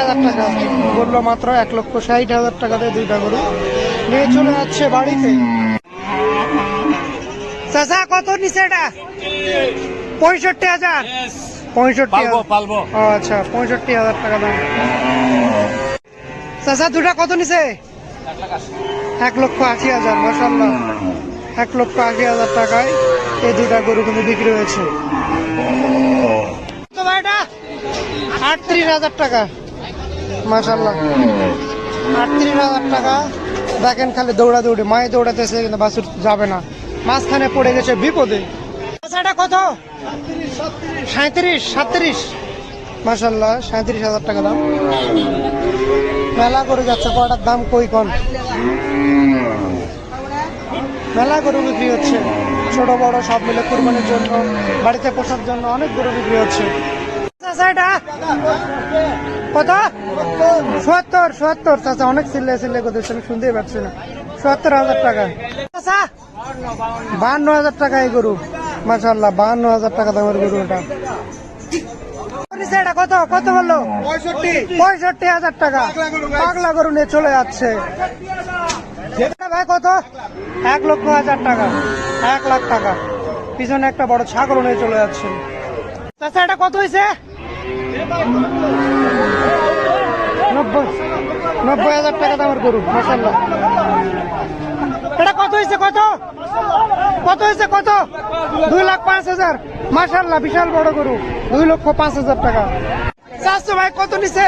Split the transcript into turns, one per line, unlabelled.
হাজার টাকা। বলল মাত্র এক লক্ষ ষাট হাজার টাকাতে দুইটা গরু। নিয়ে চলে যাচ্ছে বাড়িতে। চাচা কত নিচে এটা? পঁয়ষট্টি হাজার। পঁয়ষট্টি
পালবো
আচ্ছা পঁয়ষট্টি হাজার টাকা দাম। চাচা দুটা কত নিচে এক লক্ষ আশি হাজার মাসাল্লাহ এক লক্ষ আশি হাজার টাকায় এই দুটা গরু কিন্তু বিক্রি হয়েছে। আটত্রিশ হাজার টাকা। আটত্রিশ হাজার টাকা। দেখেন খালি দৌড়া দৌড়ে মায়ে দৌড়াতেছে কিন্তু বাসুর যাবে না। মাঝখানে পড়ে গেছে বিপদে। কত? সাঁত্রিশ। সাতত্রিশ মাসাল্লাহ সাঁত্রিশ হাজার টাকা দাম। মেলা করে যাচ্ছে কটার দাম কই কন মেলা গরু বিক্রি হচ্ছে। ছোট, বড়, সব মিলে কুরবানির জন্য, বাড়িতে পোষার জন্য অনেক গরু বিক্রি হচ্ছে। কত সত্তর সত্তর। চাচা অনেক সিল্লে সিল্লে করতেছে আমি শুনতেই পাচ্ছি না। সত্তর হাজার টাকা। চাচা বাহান্ন হাজার টাকা এই গরু। মাসাল্লাহ বাহান্ন হাজার টাকা দামের গরু এটা। এটা কত? কত বলল পঁয়ষট্টি। হাজার টাকা। পাগলা গরু নিয়ে চলে যাচ্ছে। ভাই কত? এক লক্ষ হাজার টাকা। এক লাখ টাকা। পিছনে একটা বড় ছাগল নিয়ে চলে যাচ্ছে। চাচা এটা কত হয়েছে নব্বই হাজার টাকা দামের গরু মাসাল্লাহ এটা কত হয়েছে কত? কত হয়েছে কত? দুই লাখ পাঁচ হাজার। মাসাল্লাহ বিশাল বড় গরু, দুই লক্ষ পাঁচ হাজার টাকা। চারশো ভাই, কত নিছে?